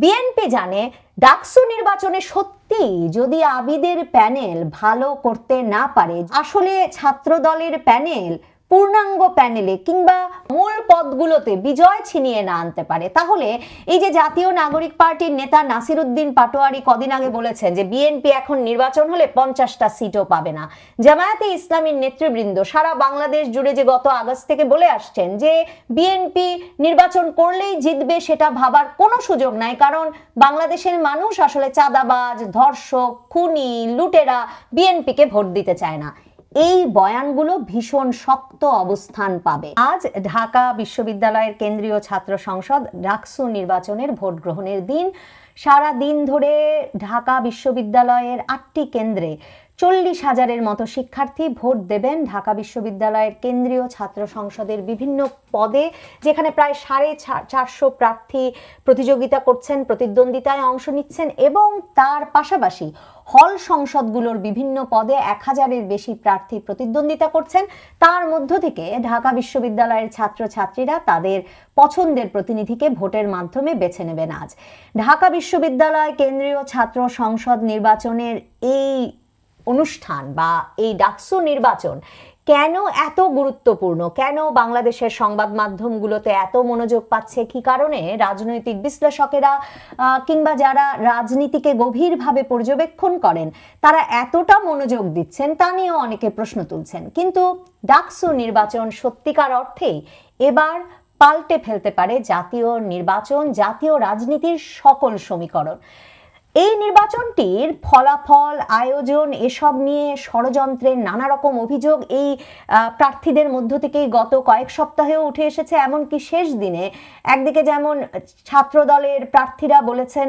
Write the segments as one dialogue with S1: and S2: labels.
S1: BNP জানে ডাকসু নির্বাচনে সত্যি যদি আবিদের প্যানেল ভালো করতে না পারে, আসলে ছাত্রদলের প্যানেল পূর্ণাঙ্গ প্যানেলে কিংবা মূল পদগুলোতে বিজয় ছিনিয়ে না আনতে পারে। তাহলে এই যে জাতীয় নাগরিক পার্টির নেতা নাসির উদ্দিন পাটোয়ারি কদিন আগে বলেছেন যে বিএনপি এখন নির্বাচন হলে পঞ্চাশটা সিটও পাবে না। জামায়াতে ইসলামীর নেতৃবৃন্দ সারা বাংলাদেশ জুড়ে যে গত আগস্ট থেকে বলে আসছেন যে বিএনপি নির্বাচন করলেই জিতবে সেটা ভাবার কোনো সুযোগ নাই, কারণ বাংলাদেশের মানুষ আসলে চাঁদাবাজ, ধর্ষক, খুনি, লুটেরা বিএনপিকে ভোট দিতে চায় না। এই বয়ানগুলো ভীষণ শক্ত অবস্থান পাবে। আজ ঢাকা বিশ্ববিদ্যালয়ের কেন্দ্রীয় ছাত্র সংসদ ডাকসু নির্বাচনের ভোট গ্রহণের দিন। সারা দিন ধরে ঢাকা বিশ্ববিদ্যালয়ের আটটি কেন্দ্রে চল্লিশ হাজারের মতো শিক্ষার্থী ভোট দেবেন ঢাকা বিশ্ববিদ্যালয়ের কেন্দ্রীয় ছাত্র সংসদের বিভিন্ন পদে, যেখানে প্রায় সাড়ে চারশো প্রার্থী প্রতিযোগিতা করছেন, প্রতিদ্বন্দ্বিতায় অংশ নিচ্ছেন এবং তার পাশাপাশি হল সংসদগুলোর বিভিন্ন পদে এক হাজারের বেশি প্রার্থী প্রতিদ্বন্দ্বিতা করছেন। তার মধ্য থেকে ঢাকা বিশ্ববিদ্যালয়ের ছাত্রছাত্রীরা তাদের পছন্দের প্রতিনিধিকে ভোটের মাধ্যমে বেছে নেবেন আজ। ঢাকা বিশ্ববিদ্যালয় কেন্দ্রীয় ছাত্র সংসদ নির্বাচনের এই অনুষ্ঠান বা এই ডাকসু নির্বাচন কেন এত গুরুত্বপূর্ণ? কেন বাংলাদেশের সংবাদ মাধ্যমগুলোতে এত মনোযোগ পাচ্ছে? কি কারণে? রাজনৈতিক বিশ্লেষকেরা কিংবা যারা রাজনীতিকে গভীরভাবে পর্যবেক্ষণ করেন, তারা এতটা মনোযোগ দিচ্ছেন, তা নিয়েও অনেকে প্রশ্ন তুলছেন। কিন্তু ডাকসু নির্বাচন সত্যিকার অর্থেই এবার পাল্টে ফেলতে পারে জাতীয় নির্বাচন, জাতীয় রাজনীতির সকল সমীকরণ। এই নির্বাচনটির ফলাফল, আয়োজন, এসব নিয়ে ষড়যন্ত্রের নানা রকম অভিযোগ এই প্রার্থীদের মধ্য থেকেই গত কয়েক সপ্তাহেও উঠে এসেছে। এমনকি শেষ দিনে একদিকে যেমন ছাত্রদলের প্রার্থীরা বলেছেন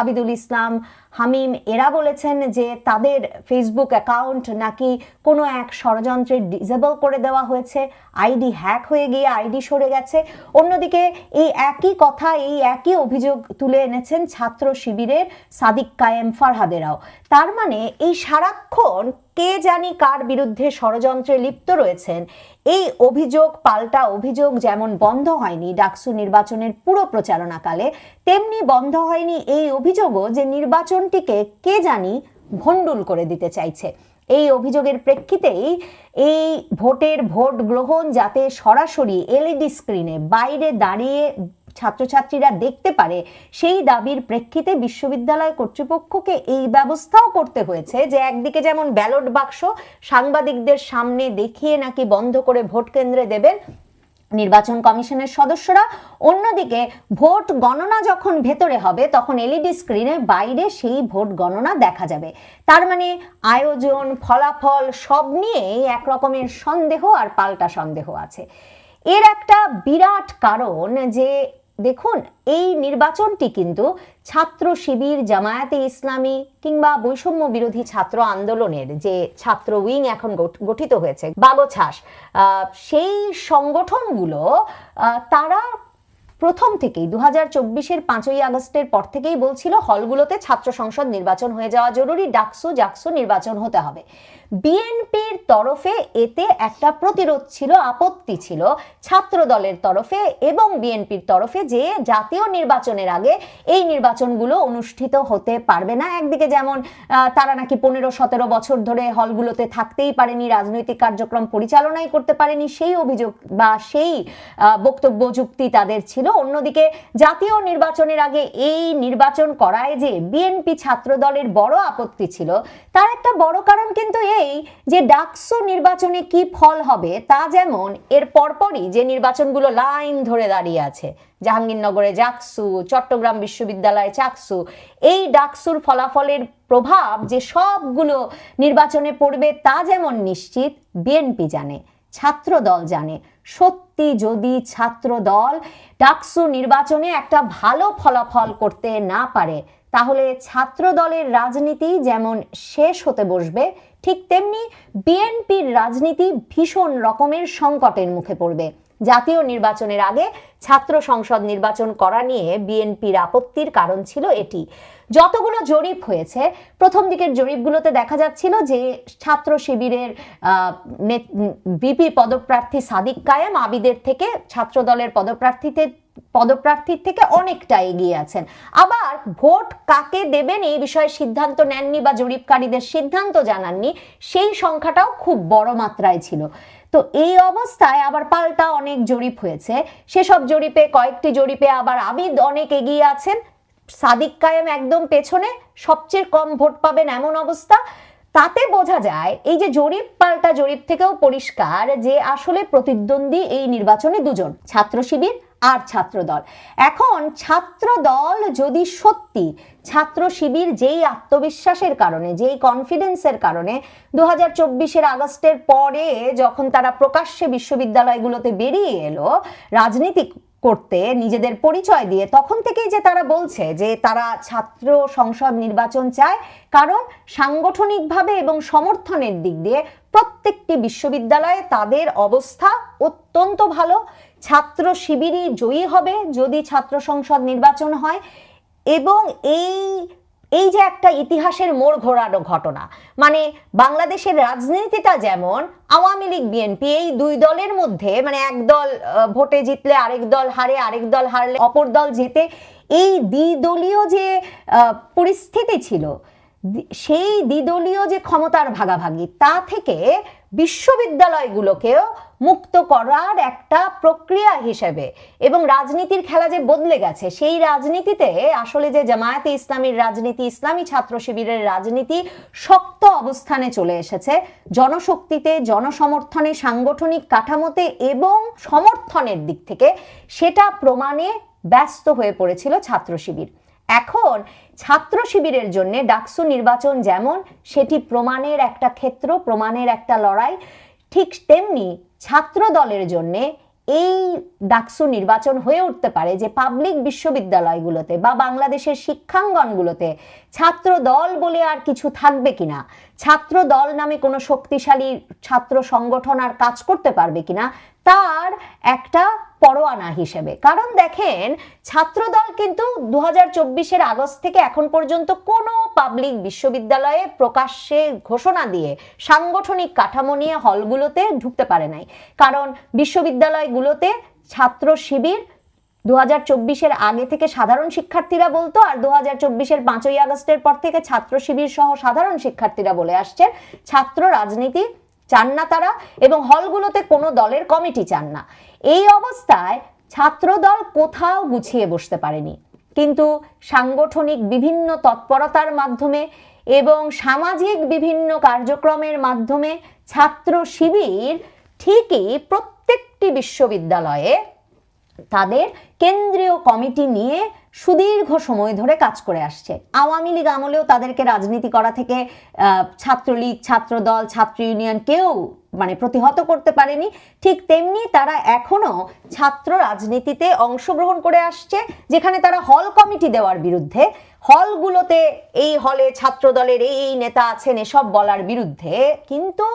S1: আবিদুল ইসলাম হামিম, এরা বলেছেন যে তাদের ফেসবুক অ্যাকাউন্ট নাকি কোনো এক ষড়যন্ত্রে ডিজেবল করে দেওয়া হয়েছে আইডি হ্যাক হয়ে গিয়ে আইডি সরে গেছে। অন্যদিকে এই একই কথা, এই একই অভিযোগ তুলে এনেছেন ছাত্র শিবিরের সাদিক কায়েম ফারহাদেরাও। তার মানে এই সারাক্ষণ কে জানি কার বিরুদ্ধে ষড়যন্ত্রে লিপ্ত রয়েছেন। এই অভিযোগ, পাল্টা অভিযোগ যেমন বন্ধ হয়নি ডাকসু নির্বাচনের পুরো প্রচারণাকালে, তেমনি বন্ধ হয়নি এই অভিযোগও যে নির্বাচনটিকে কে জানি ভণ্ডুল করে দিতে চাইছে। এই অভিযোগের প্রেক্ষিতেই এই ভোটের ভোট গ্রহণ যাতে সরাসরি এলইডি স্ক্রিনে বাইরে দাঁড়িয়ে ছাত্রছাত্রীরা দেখতে পারে, সেই দাবির প্রেক্ষিতে বিশ্ববিদ্যালয় কর্তৃপক্ষকে এই ব্যবস্থাও করতে হয়েছে যে একদিকে যেমন ব্যালট বাক্স সাংবাদিকদের সামনে দেখিয়ে নাকি বন্ধ করে ভোট কেন্দ্রে দেবেন নির্বাচন কমিশনের সদস্যরা, অন্যদিকে ভোট গণনা যখন ভেতরে হবে তখন এলইডি স্ক্রিনে বাইরে সেই ভোট গণনা দেখা যাবে। তার মানে আয়োজন, ফলাফল সব নিয়েই এক রকমের সন্দেহ আর পাল্টা সন্দেহ আছে। এর একটা বিরাট কারণ যে দেখুন, এই নির্বাচনটি কিন্তু ছাত্র শিবির, জামায়াতে ইসলামী কিংবা বৈষম্য বিরোধী ছাত্র আন্দোলনের যে ছাত্র উইং এখন গঠিত হয়েছে, বাগোছাস সেই সংগঠনগুলো তারা প্রথম থেকেই দু হাজার চব্বিশের পাঁচই আগস্টের পর থেকেই বলছিল, হলগুলোতে ছাত্র সংসদ নির্বাচন হয়ে যাওয়া জরুরি, ডাকসু, জাকসু নির্বাচন হতে হবে। বিএনপির তরফে এতে একটা প্রতিরোধ ছিল, আপত্তি ছিল। ছাত্র দলের তরফে এবং বিএনপির তরফে যে জাতীয় নির্বাচনের আগে এই নির্বাচনগুলো অনুষ্ঠিত হতে পারবে না। একদিকে যেমন তারা নাকি পনেরো, সতেরো বছর ধরে হলগুলোতে থাকতেই পারেনি, রাজনৈতিক কার্যক্রম পরিচালনাই করতে পারেনি, সেই অভিযোগ বা সেই বক্তব্য যুক্তি তাদের ছিল। অন্যদিকে জাতীয় নির্বাচনের আগে এই নির্বাচন করায় যে বিএনপি ছাত্র দলের বড় আপত্তি ছিল, তার একটা বড় কারণ কিন্তু এই যে ডাকসু নির্বাচনে কি ফল হবে তা যেমন এর পরপরই যে নির্বাচনগুলো লাইন ধরে দাঁড়িয়ে আছে, জাহাঙ্গীরনগরে জাকসু চট্টগ্রাম বিশ্ববিদ্যালয়ে চাকসু, এই ডাকসুর ফলাফলের প্রভাব যে সবগুলো নির্বাচনে পড়বে তা যেমন নিশ্চিত, বিএনপি জানে ছাত্র দল জানে। সত্যি যদি ছাত্র দল ডাকসু নির্বাচনে একটা ভালো ফলাফল করতে না পারে, তাহলে ছাত্র দলের রাজনীতি যেমন শেষ হতে বসবে ঠিক তেমনি বিএনপির রাজনীতি ভীষণ রকমের সংকটের মুখে পড়বে। জাতীয় নির্বাচনের আগে ছাত্র সংসদ নির্বাচন করা নিয়ে বিএনপির আপত্তির কারণ ছিল এটি। যতগুলো জরিপ হয়েছে, প্রথম দিকের জরিপগুলোতে দেখা যাচ্ছিল যে ছাত্র শিবিরের বিপি পদপ্রার্থী সাদিক কায়েম, আবিদের থেকে ছাত্র দলের পদপ্রার্থীতে পদপ্রার্থীর থেকে অনেকটা এগিয়ে আছেন। আবার ভোট কাকে দেবেন এই বিষয়ে সিদ্ধান্ত নেননি বা জরিপকারীদের সিদ্ধান্ত জানাননি, সেই সংখ্যাটাও খুব বড় মাত্রায় ছিল। তো এই অবস্থায় আবার পাল্টা অনেক জরিপ হয়েছে। সেসব জরিপে, কয়েকটি জরিপে আবার আবিদ অনেক এগিয়ে আছেন। সাদিক কায়েম একদম পেছনে, সবচেয়ে কম ভোট পাবেন এমন অবস্থা। তাতে বোঝা যায়, এই যে জরিপ, পাল্টা জরিপ থেকেও পরিষ্কার যে আসলে প্রতিদ্বন্দ্বী এই নির্বাচনে দুজন, ছাত্র শিবির আর ছাত্র দল এখন ছাত্র দল যদি সত্যি ছাত্র শিবির যেই আত্মবিশ্বাসের কারণে, যেই কনফিডেন্সের কারণে দু হাজার চব্বিশের আগস্টের পরে যখন তারা প্রকাশ্যে বিশ্ববিদ্যালয়গুলোতে বেরিয়ে এলো রাজনীতি করতে, নিজেদের পরিচয় দিয়ে, তখন থেকেই যে তারা বলছে যে তারা ছাত্র সংসদ নির্বাচন চায়, কারণ সাংগঠনিকভাবে এবং সমর্থনের দিক দিয়ে প্রত্যেকটি বিশ্ববিদ্যালয়ে তাদের অবস্থা অত্যন্ত ভালো। ছাত্র শিবিরই জয়ী হবে যদি ছাত্র সংসদ নির্বাচন হয়। এবং এই এই যে একটা ইতিহাসের মোড় ঘোরানো ঘটনা মানে বাংলাদেশের রাজনীতিটা যেমন, আওয়ামী লীগ বিএনপি এই দুই দলের মধ্যে মানে এক দল ভোটে জিতলে আরেক দল হারে, আরেক দল হারলে অপর দল জেতে, এই দ্বিদলীয় যে পরিস্থিতি ছিল সেই দ্বিদলীয় যে ক্ষমতার ভাগাভাগি, তা থেকে বিশ্ববিদ্যালয়গুলোকেও মুক্ত করার একটা প্রক্রিয়া হিসেবে। এবং রাজনীতির খেলা যে বদলে গেছে, সেই রাজনীতিতে আসলে যে জামায়াতে ইসলামীর রাজনীতি, ইসলামী ছাত্র শিবিরের রাজনীতি শক্ত অবস্থানে চলে এসেছে। জনশক্তিতে, জনসমর্থনে, সাংগঠনিক কাঠামোতে এবং সমর্থনের দিক থেকে সেটা প্রমাণে ব্যস্ত হয়ে পড়েছিল ছাত্র শিবির। এখন ছাত্র শিবিরের জন্য ডাকসু নির্বাচন যেমন, সেটি প্রমাণের একটা ক্ষেত্র, প্রমাণের একটা লড়াই, ঠিক তেমনি ছাত্র দলের জন্য এই ডাকসু নির্বাচন হয়ে উঠতে পারে যে পাবলিক বিশ্ববিদ্যালয়গুলোতে বা বাংলাদেশের শিক্ষাঙ্গনগুলোতে ছাত্র দল বলে আর কিছু থাকবে কিনা? ছাত্র দল নামে কোনো শক্তিশালী ছাত্র সংগঠন আর কাজ করতে পারবে কিনা? তার একটা পরোয়ানা হিসেবে। কারণ দেখেন, ছাত্রদল কিন্তু দু হাজার আগস্ট থেকে এখন পর্যন্ত কোনো পাবলিক বিশ্ববিদ্যালয়ে প্রকাশ্যে ঘোষণা দিয়ে সাংগঠনিক কাঠামো নিয়ে হলগুলোতে ঢুকতে পারে নাই। কারণ বিশ্ববিদ্যালয়গুলোতে ছাত্র শিবির দু হাজার আগে থেকে সাধারণ শিক্ষার্থীরা বলতো, আর দু হাজার চব্বিশের পাঁচই আগস্টের পর থেকে ছাত্র শিবির সহ সাধারণ শিক্ষার্থীরা বলে আসছেন, ছাত্র রাজনীতি চান না তারা এবং হলগুলোতে কোনো দলের কমিটি চান না। এই অবস্থায় ছাত্রদল কোথাও গুছিয়ে বসতে পারেনি। কিন্তু সাংগঠনিক বিভিন্ন তৎপরতার মাধ্যমে এবং সামাজিক বিভিন্ন কার্যক্রমের মাধ্যমে ছাত্র শিবির ঠিকই প্রত্যেকটি বিশ্ববিদ্যালয়ে তাদের কেন্দ্রীয় কমিটি নিয়ে সুদীর্ঘ সময় ধরে কাজ করে আসছে। আওয়ামী লীগ আমলেও তাদেরকে রাজনীতি করা থেকে ছাত্রলীগ, ছাত্রদল, ছাত্র ইউনিয়ন কেউ মানে প্রতিহত করতে পারেনি। ঠিক তেমনি তারা এখনও ছাত্র রাজনীতিতে অংশগ্রহণ করে আসছে, যেখানে তারা হল কমিটি দেওয়ার বিরুদ্ধে। হলগুলোতে এই হলে ছাত্র দলের এই এই নেতা আছেন এসব বলার বিরুদ্ধে, কিন্তু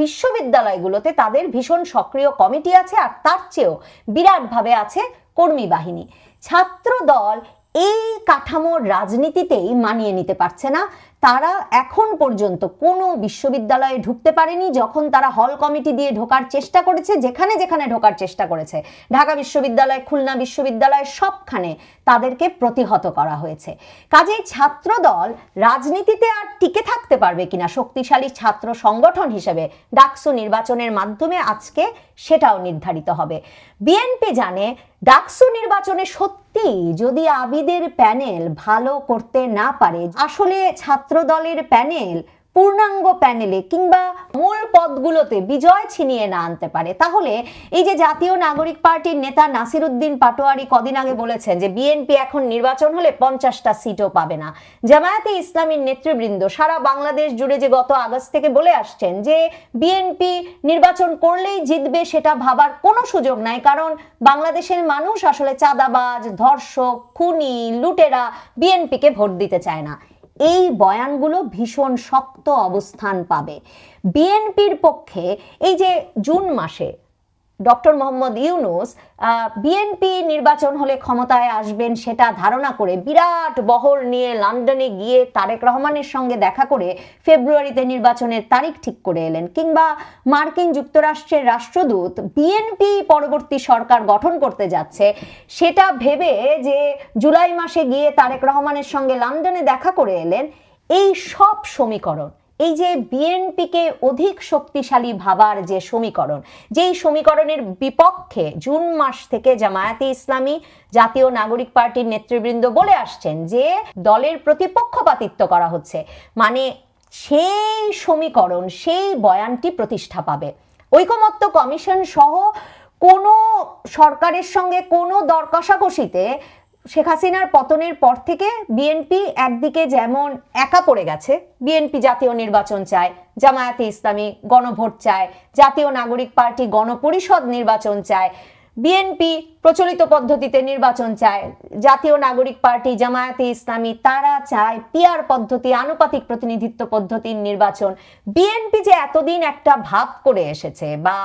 S1: বিশ্ববিদ্যালয়গুলোতে তাদের ভীষণ সক্রিয় কমিটি আছে আর তার চেয়েও বিরাটভাবে আছে কর্মী বাহিনী। ছাত্র দল এই কাঠামোর রাজনীতিতেই মানিয়ে নিতে পারছে না। তারা এখন পর্যন্ত কোনো বিশ্ববিদ্যালয়ে ঢুকতে পারেনি যখন তারা হল কমিটি দিয়ে ঢোকার চেষ্টা করেছে, যেখানে যেখানে ঢোকার চেষ্টা করেছে। ঢাকা বিশ্ববিদ্যালয়, খুলনা বিশ্ববিদ্যালয় সবখানে তাদেরকে প্রতিহত করা হয়েছে। কাজেই ছাত্রদল রাজনীতিতে আর টিকে থাকতে পারবে কিনা শক্তিশালী ছাত্র সংগঠন হিসেবে ডাকসু নির্বাচনের মাধ্যমে আজকে সেটাও নির্ধারিত হবে। বিএনপি জানে ডাকসু নির্বাচনে সত্যি যদি আবিদের প্যানেল ভালো করতে না পারে আসলে ছাত্রদলের প্যানেল পূর্ণাঙ্গ প্যানেলে কিংবা মূল পদগুলোতে বিজয় ছিনিয়ে না আনতে পারে। তাহলে এই যে জাতীয় নাগরিক পার্টির নেতা নাসির উদ্দিন পাটোয়ারি কদিন আগে বলেছেন যে বিএনপি এখন নির্বাচন হলে পঞ্চাশটা সিটও পাবে না। জামায়াতে ইসলামীর নেতৃবৃন্দ সারা বাংলাদেশ জুড়ে যে গত আগস্ট থেকে বলে আসছেন যে বিএনপি নির্বাচন করলেই জিতবে সেটা ভাবার কোনো সুযোগ নাই, কারণ বাংলাদেশের মানুষ আসলে চাঁদাবাজ, ধর্ষক, খুনি, লুটেরা বিএনপিকে ভোট দিতে চায় না। এই বয়ানগুলো ভীষণ শক্ত অবস্থান পাবে। বিএনপির পক্ষে এই যে জুন মাসে ডক্টর মোহাম্মদ ইউনুস বিএনপি নির্বাচন হলে ক্ষমতায় আসবেন সেটা ধারণা করে বিরাট বহর নিয়ে লন্ডনে গিয়ে তারেক রহমানের সঙ্গে দেখা করে ফেব্রুয়ারিতে নির্বাচনের তারিখ ঠিক করে এলেন। কিংবা মার্কিন যুক্তরাষ্ট্রের রাষ্ট্রদূত বিএনপি পরবর্তী সরকার গঠন করতে যাচ্ছে, সেটা ভেবে যে জুলাই মাসে গিয়ে তারেক রহমানের সঙ্গে লন্ডনে দেখা করে এলেন, এই সব সমীকরণ এই যে বিএনপিকে অধিক শক্তিশালী ভাবার যে সমীকরণ, যেই সমীকরণের বিপক্ষে জুন মাস থেকে জামায়াতে ইসলামী জাতীয় নাগরিক পার্টির নেতৃবৃন্দ বলে আসছেন যে দলের প্রতিপক্ষপাতিত্ব করা হচ্ছে। মানে সেই সমীকরণ, সেই বয়ানটি প্রতিষ্ঠা পাবে। ঐকমত্য কমিশন সহ কোনো সরকারের সঙ্গে কোনো দর কষাকষিতে শেখ হাসিনার পতনের পর থেকে বিএনপি একদিকে যেমন একা পড়ে গেছে বিএনপি জাতীয় নির্বাচন চায়, জামায়াতে ইসলামী গণভোট চায়, জাতীয় নাগরিক পার্টি গণপরিষদ নির্বাচন চায় বিএনপি প্রচলিত পদ্ধতিতে নির্বাচন চায়, জাতীয় নাগরিক পার্টি, জামায়াতে ইসলামী, তারা চায় পিয়ার পদ্ধতি, আনুপাতিক প্রতিনিধিত্ব পদ্ধতির নির্বাচন। বিএনপি যে এতদিন একটা ভাব করে এসেছে বা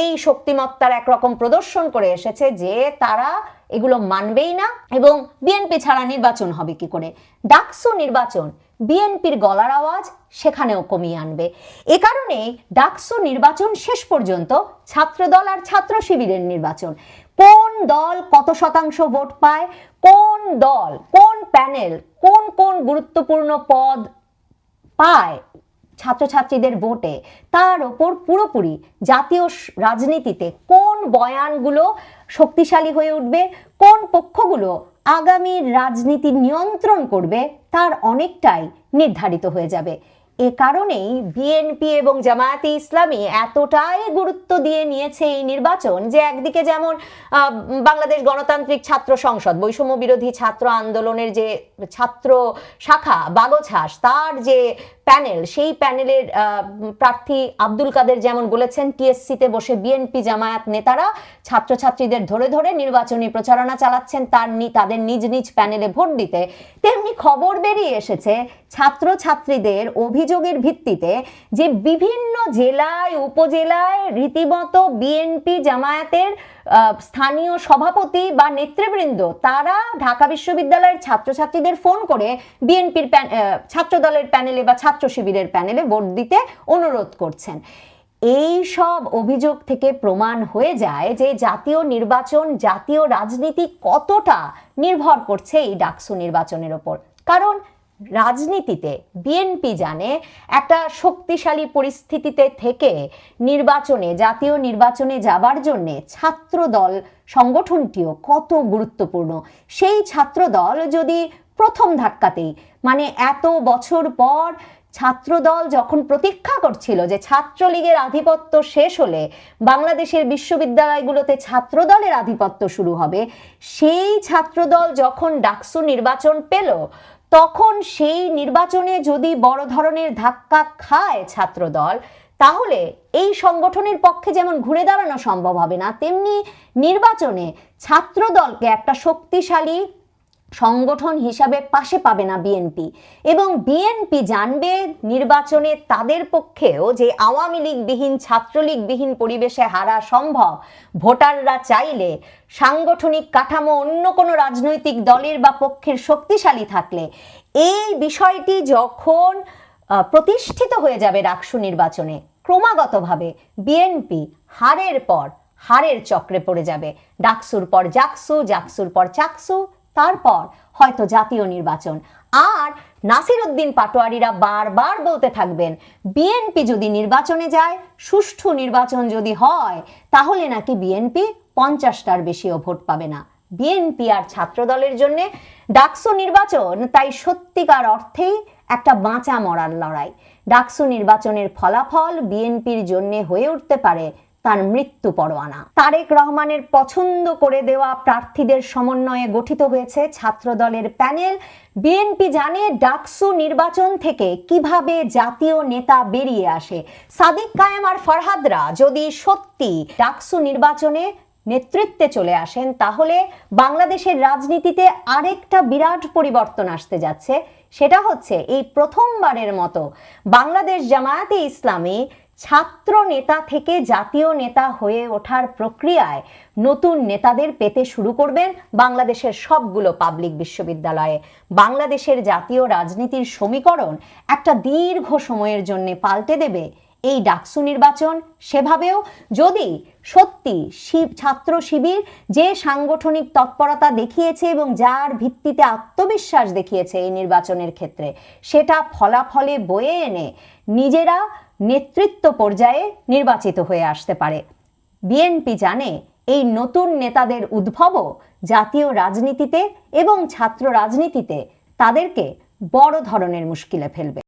S1: এই শক্তিমত্তার একরকম প্রদর্শন করে এসেছে যে তারা এগুলো মানবেই না এবং বিএনপি ছাড়া নির্বাচন হবে কি করে? ডাকসু নির্বাচন বিএনপির গলার আওয়াজ সেখানেও কমিয়ে আনবে। এ কারণে ডাকসু নির্বাচন শেষ পর্যন্ত ছাত্রদল আর ছাত্র শিবিরের নির্বাচন। কোন দল কত শতাংশ ভোট পায়? কোন দল, কোন প্যানেল, কোন কোন গুরুত্বপূর্ণ পদ পায় ছাত্রছাত্রীদের ভোটে? তার ওপর পুরোপুরি জাতীয় রাজনীতিতে কোন বয়ানগুলো শক্তিশালী হয়ে উঠবে? কোন পক্ষগুলো আগামী রাজনীতি নিয়ন্ত্রণ করবে? তার অনেকটাই নির্ধারিত হয়ে যাবে। এ কারণেই বিএনপি এবং জামায়াতে ইসলামী এতটাই গুরুত্ব দিয়ে নিয়েছে এই নির্বাচন যে একদিকে যেমন বাংলাদেশ গণতান্ত্রিক ছাত্র সংসদ, বৈষম্য বিরোধী ছাত্র আন্দোলনের যে ছাত্র শাখা, বাগছাস, তার যে প্যানেল, সেই প্যানেলের প্রার্থী আব্দুল কাদের যেমন বলেছেন, টিএসসিতে বসে বিএনপি জামায়াত নেতারা ছাত্রছাত্রীদের ধরে ধরে নির্বাচনী প্রচারণা চালাচ্ছেন, তার তাদের নিজ নিজ প্যানেলে ভোট দিতে। তেমনি খবর বেরিয়ে এসেছে, ছাত্রছাত্রীদের অভিযোগের ভিত্তিতে যে বিভিন্ন জেলায়, উপজেলায় রীতিমতো বিএনপি জামায়াতের স্থানীয় সভাপতি বা নেতৃবৃন্দ, তারা ঢাকা বিশ্ববিদ্যালয়ের ছাত্রছাত্রীদের ফোন করে বিএনপির ছাত্র দলের প্যানেলে বা ছাত্র শিবিরের প্যানেলে ভোট দিতে অনুরোধ করছেন। এই সব অভিযোগ থেকে প্রমাণ হয়ে যায় যে জাতীয় নির্বাচন, জাতীয় রাজনীতি কতটা নির্ভর করছে এই ডাকসু নির্বাচনের ওপর। কারণ রাজনীতিতে বিএনপি জানে একটা শক্তিশালী পরিস্থিতিতে থেকে নির্বাচনে, জাতীয় নির্বাচনে যাবার জন্যে ছাত্রদল সংগঠনটিও কত গুরুত্বপূর্ণ। সেই ছাত্রদল যদি প্রথম ধাক্কাতেই মানে এত বছর পর ছাত্রদল যখন প্রতীক্ষা করছিল যে ছাত্রলীগের আধিপত্য শেষ হলে বাংলাদেশের বিশ্ববিদ্যালয়গুলোতে ছাত্রদলের আধিপত্য শুরু হবে, সেই ছাত্রদল যখন ডাকসু নির্বাচন পেল তখন সেই নির্বাচনে যদি বড় ধরনের ধাক্কা খায় ছাত্রদল, তাহলে এই সংগঠনের পক্ষে যেমন ঘুরে দাঁড়ানো সম্ভব হবে না, তেমনি নির্বাচনে ছাত্রদলকে একটা শক্তিশালী সংগঠন হিসাবে পাশে পাবে না বিএনপি। এবং বিএনপি জানবে নির্বাচনে তাদের পক্ষেও যে আওয়ামী লীগবিহীন, ছাত্রলীগবিহীন পরিবেশে হারা সম্ভব। ভোটাররা চাইলে সাংগঠনিক কাঠামো অন্য কোনো রাজনৈতিক দলের বা পক্ষের শক্তিশালী থাকলে এই বিষয়টি যখন প্রতিষ্ঠিত হয়ে যাবে রাকসু নির্বাচনে, ক্রমাগতভাবে বিএনপি হারের পর হারের চক্রে পড়ে যাবে। ডাকসুর পর জাকসু, জাকসুর পর চাকসু তারপর হয়তো জাতীয় নির্বাচন। আর নাসির উদ্দিন পাটোয়ারিরা বারবার বলতে থাকবেন, বিএনপি যদি নির্বাচনে যায়, সুষ্ঠু নির্বাচন যদি হয়, তাহলে নাকি বিএনপি পঞ্চাশটার বেশিও ভোট পাবে না। বিএনপি আর ছাত্রদলের জন্য ডাকসু নির্বাচন, তাই সত্যিকার অর্থেই একটা বাঁচা মরার লড়াই। ডাকসু নির্বাচনের ফলাফল বিএনপির জন্য হয়ে উঠতে পারে তার মৃত্যু পরোয়ানা। তারেক রহমানের পছন্দ করে দেওয়া প্রার্থীদের সমন্বয়ে গঠিত হয়েছে ছাত্রদলের প্যানেল। বিএনপি জানে ডাকসু নির্বাচন থেকে কীভাবে জাতীয় নেতা বেরিয়ে আসে। সাদিক কায়েম আর ফরহাদরা যদি সত্যি ডাকসু নির্বাচনে নেতৃত্বে চলে আসেন, তাহলে বাংলাদেশের রাজনীতিতে আরেকটা বিরাট পরিবর্তন আসতে যাচ্ছে। সেটা হচ্ছে এই প্রথমবারের মতো বাংলাদেশ জামায়াতে ইসলামী ছাত্র নেতা থেকে জাতীয় নেতা হয়ে ওঠার প্রক্রিয়ায় নতুন নেতাদের পেতে শুরু করবেন বাংলাদেশের সবগুলো পাবলিক বিশ্ববিদ্যালয়ে। বাংলাদেশের জাতীয় রাজনীতির সমীকরণ একটা দীর্ঘ সময়ের জন্য পাল্টে দেবে এই ডাকসু নির্বাচন। সেভাবেও যদি সত্যি শিব ছাত্র শিবির যে সাংগঠনিক তৎপরতা দেখিয়েছে এবং যার ভিত্তিতে আত্মবিশ্বাস দেখিয়েছে এই নির্বাচনের ক্ষেত্রে, সেটা ফলাফলে বয়ে এনে নিজেরা নেতৃত্ব পর্যায়ে নির্বাচিত হয়ে আসতে পারে। বিএনপি জানে এই নতুন নেতাদের উদ্ভবও জাতীয় রাজনীতিতে এবং ছাত্র রাজনীতিতে তাদেরকে বড় ধরনের মুশকিলে ফেলবে।